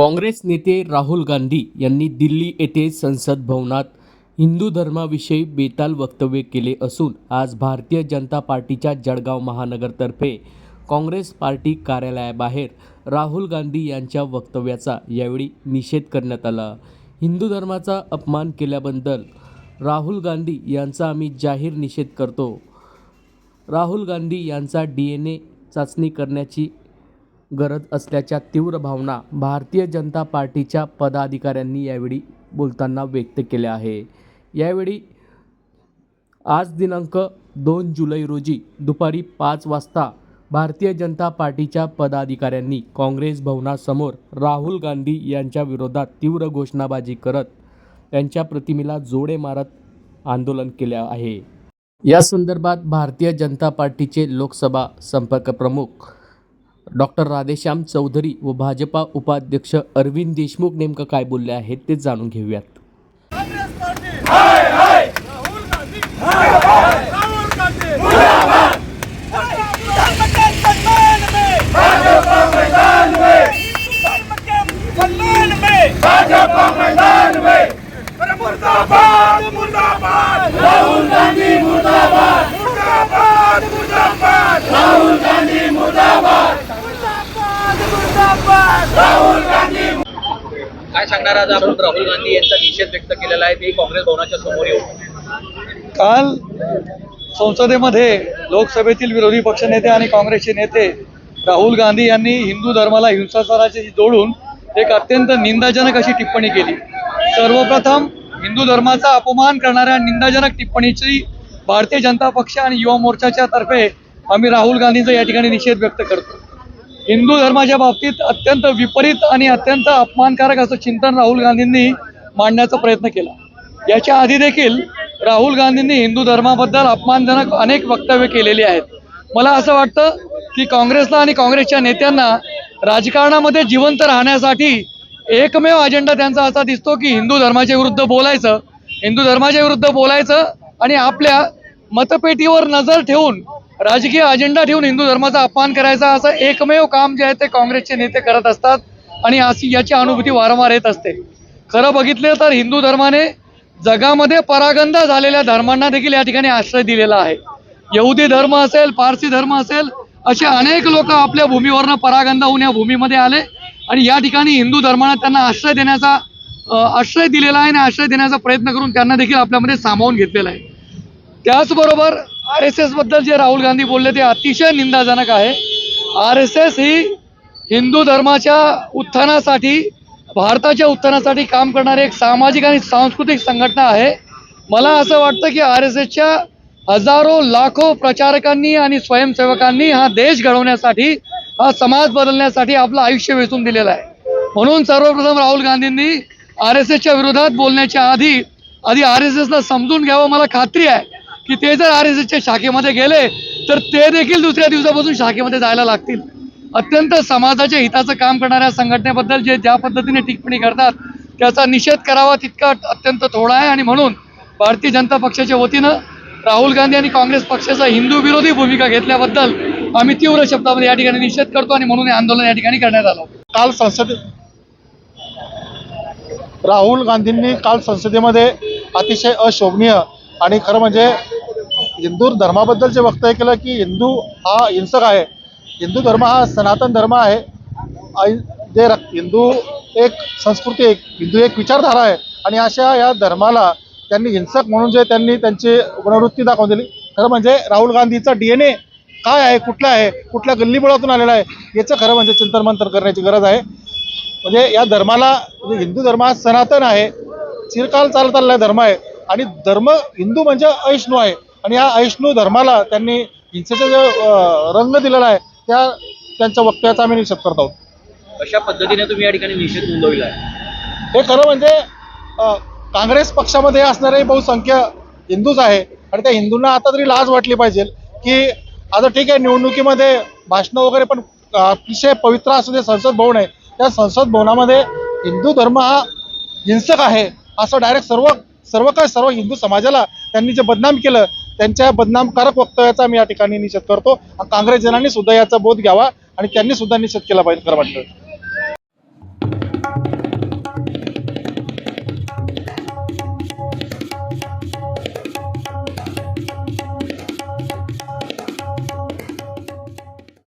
काँग्रेस नेते राहुल गांधी यांनी दिल्ली येथे संसद भवनात हिंदू धर्माविषयी बेताल वक्तव्य केले असून आज भारतीय जनता पार्टीच्या जळगाव महानगरतर्फे काँग्रेस पार्टी कार्यालयाबाहेर राहुल गांधी यांच्या वक्तव्याचा यावेळी निषेध करण्यात आला. हिंदू धर्माचा अपमान केल्याबद्दल राहुल गांधी यांचा आम्ही जाहीर निषेध करतो. राहुल गांधी यांचा डी एन ए चाचणी करण्याची गरज असल्याच्या तीव्र भावना भारतीय जनता पार्टीच्या पदाधिकाऱ्यांनी यावेळी बोलताना व्यक्त केल्या आहे. यावेळी आज दिनांक दोन जुलै रोजी दुपारी पाच वाजता भारतीय जनता पार्टीच्या पदाधिकाऱ्यांनी काँग्रेस भवनासमोर राहुल गांधी यांच्या विरोधात तीव्र घोषणाबाजी करत त्यांच्या प्रतिमेला जोडे मारत आंदोलन केले आहे. या संदर्भात भारतीय जनता पार्टीचे लोकसभा संपर्क प्रमुख डॉक्टर राधेश्याम चौधरी व भाजपा उपाध्यक्ष अरविंद देशमुख नेमकं काय बोलले आहेत ते जाणून घेऊयात. राहुल गांधी राहुल गांधी मुर्दाबाद! काय सांगणार आज आपण? राहुल गांधी यांचा निषेध व्यक्त केलेला आहे. ते काँग्रेस भवनाच्या समोर येऊन. काल संसदेमध्ये लोकसभेतील विरोधी पक्षनेते आणि काँग्रेसचे नेते राहुल गांधी यांनी हिंदू धर्माला हिंसाचाराशी जोडून एक अत्यंत निंदाजनक अशी टिप्पणी केली. सर्वप्रथम हिंदू धर्माचा अपमान करणाऱ्या निंदाजनक टिप्पणीची भारतीय जनता पक्ष आणि युवा मोर्चाच्या तर्फे आम्ही राहुल गांधींचा या ठिकाणी निषेध व्यक्त करतो. हिंदू धर्माच्या बाबतीत अत्यंत विपरीत आणि अत्यंत अपमानकारक असं चिंतन राहुल गांधींनी मांडण्याचा प्रयत्न केला. याच्या आधी देखील राहुल गांधींनी हिंदू धर्माबद्दल अपमानजनक अनेक वक्तव्य केलेली आहेत. मला असं वाटतं की काँग्रेसला आणि काँग्रेसच्या नेत्यांना राजकारणामध्ये जिवंत राहण्यासाठी एकमेव अजेंडा त्यांचा असा दिसतो की हिंदू धर्माच्या विरुद्ध बोलायचं हिंदू धर्माच्या विरुद्ध बोलायचं आणि आपल्या मतपेटीवर नजर ठेवून राजकीय अजेंडा ठेवून हिंदू धर्माचा अपमान करायचा असं एकमेव काम जे आहे ते काँग्रेसचे नेते करत असतात आणि अशी याची अनुभूती वारंवार येत असते. खरं बघितलं तर हिंदू धर्माने जगामध्ये परागंध झालेल्या धर्मांना देखील या ठिकाणी आश्रय दिलेला आहे. यहुदी धर्म असेल पारसी धर्म असेल असे अनेक लोक आपल्या भूमीवरनं परागंदा होऊन या भूमीमध्ये आले आणि या ठिकाणी हिंदू धर्माला त्यांना आश्रय देण्याचा आश्रय दिलेला आहे आणि आश्रय देण्याचा प्रयत्न करून त्यांना देखील आपल्यामध्ये सामावून घेतलेला आहे. त्याचबरोबर आर एस एसबद्दल जे राहुल गांधी बोलले ते अतिशय निंदाजनक आहे. आर एस एस ही हिंदू धर्माच्या उत्थानासाठी भारताच्या उत्थानासाठी काम करणारी एक सामाजिक आणि सांस्कृतिक संघटना आहे. मला असं वाटतं की आर एस एसच्या हजारो लाखो प्रचारकांनी आणि स्वयंसेवकांनी हा देश घडवण्यासाठी हा समाज बदलण्यासाठी आपलं आयुष्य वेचून दिलेलं आहे. म्हणून सर्वप्रथम राहुल गांधींनी आर एस एसच्या विरोधात बोलण्याच्या आधी आधी आर एस एसला समजून घ्यावं मला खात्री आहे. की ते जर आर एस एसच्या शाखेमध्ये गेले तर ते देखील दुसऱ्या दिवसापासून शाखेमध्ये जायला लागतील. अत्यंत समाजाच्या हिताचं काम करणाऱ्या संघटनेबद्दल जे ज्या पद्धतीने टिप्पणी करतात त्याचा निषेध करावा तितका अत्यंत थोडा आहे. आणि म्हणून भारतीय जनता पक्षाच्या वतीनं राहुल गांधी आणि काँग्रेस पक्षाचा हिंदू विरोधी भूमिका घेतल्याबद्दल आम्ही तीव्र शब्दामध्ये या ठिकाणी निषेध करतो आणि म्हणून हे आंदोलन या ठिकाणी करण्यात आलं. काल संसदे राहुल गांधींनी काल संसदेमध्ये अतिशय अशोभनीय आणि खरं म्हणजे हिंदू धर्माबद्दल जे वक्तव्य केलं की हिंदू हा हिंसक आहे. हिंदू धर्म हा सनातन धर्म आहे. जे हिंदू एक संस्कृती एक हिंदू एक विचारधारा आहे. आणि अशा या धर्माला त्यांनी हिंसक म्हणून जे त्यांनी त्यांची पुनवृत्ती दाखवून दिली. खरं म्हणजे राहुल गांधीचा डी एन ए काय आहे कुठला आहे कुठल्या गल्लीबोळातून आलेला आहे याचं खरं म्हणजे चिंतनमंथन करण्याची गरज आहे. म्हणजे या धर्माला म्हणजे हिंदू धर्म हा सनातन आहे. चिरकाल चालत आलेला धर्म आहे. आणि धर्म हिंदू म्हणजे अहिष्णू आहे. आणि या अहिष्णू धर्माला त्यांनी हिंसेचा जो रंग दिलेला आहे त्या त्यांच्या वक्तव्याचा आम्ही निषेध करत आहोत. कशा पद्धतीने तुम्ही या ठिकाणी निषेध नोंदविला आहे? हे खरं म्हणजे काँग्रेस पक्षामध्ये असणारे बहुसंख्य हिंदूच आहे आणि त्या हिंदूंना आता तरी लाज वाटली पाहिजे की आता ठीक आहे निवडणुकीमध्ये भाषणं वगैरे पण अतिशय पवित्र असू दे संसद भवन आहे. त्या संसद भवनामध्ये हिंदू धर्म हा हिंसक आहे असं डायरेक्ट सर्व सर्व काय सर्व हिंदू समाजाला त्यांनी जे बदनाम केलं त्यांच्या बदनामकारक वक्तव्याचा मी या ठिकाणी निषेध करतो. काँग्रेस जनांनी सुद्धा याचा बोध घ्यावा आणि त्यांनी सुद्धा निषेध केला पाहिजे खरं वाटतं.